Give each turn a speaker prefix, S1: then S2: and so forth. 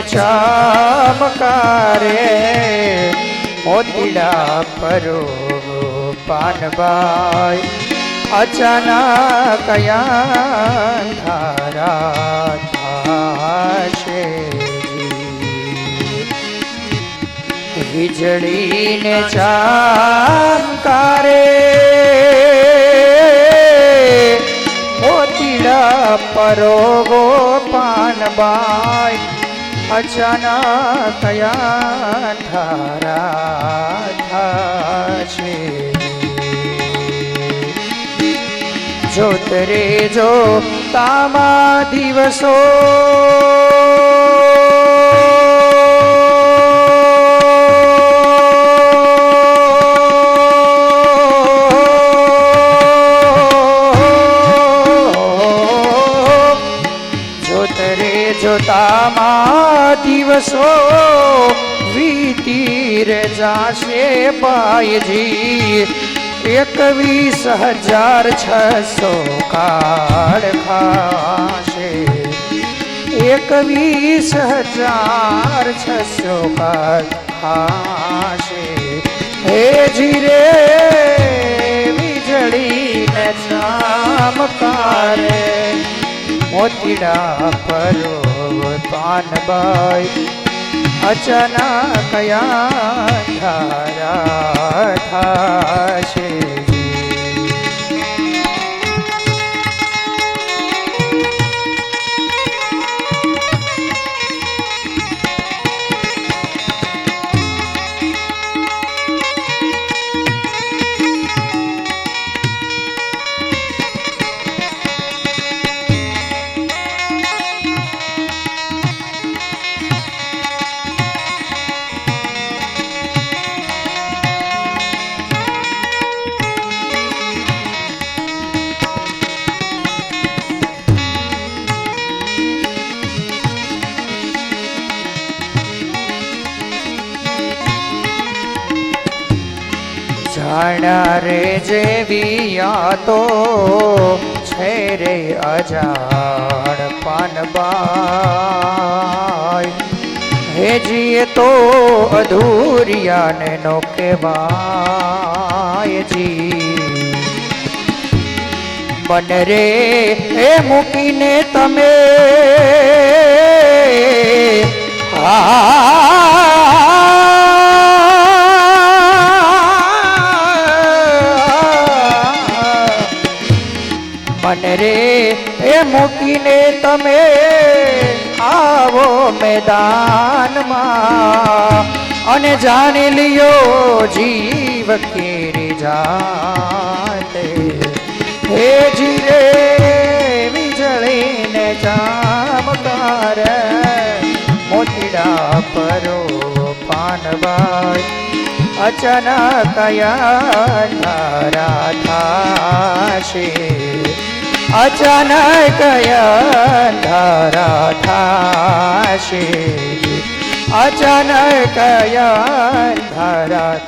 S1: ચમકારે. મોતીડા પરો પાનબાઈ. અચાનક ધારા થાશે. વીજળીને ચમકારે. મોતીડા પરો પાનબાઈ. અચાનક કયા ધારા થાશે જોત રે જો તામા દિવસો જોતામાં દિવસો વીતી રે જાશે બાયજી એકવીસ હજાર છસો કાળ ખાશે. એકવીસ હજાર છસો કાળ ખાશે. હે જીરે, વીજળીને ચમકારે મોતીડા પરો પાનબાઈ અચના કયા જાણા રે જેવી તો છે રે અજાણ પાનબાઈ. હેજીએ તો અધૂરિયાને નો કહેવાય જી. મન રે એ મૂકીને તમે. રે, એ મૂકીને તમે આવો મેદાનમાં. અને જાણી લ્યો જીવ કેરી જાતે. હે જીરે વીજળીને ચામકાર મોતીડા પરો પાનવાય અચાનક કયા ધારા થાશે. અચાનક અંધારા ધારા થાશે. અચાનક અંધારા ધારા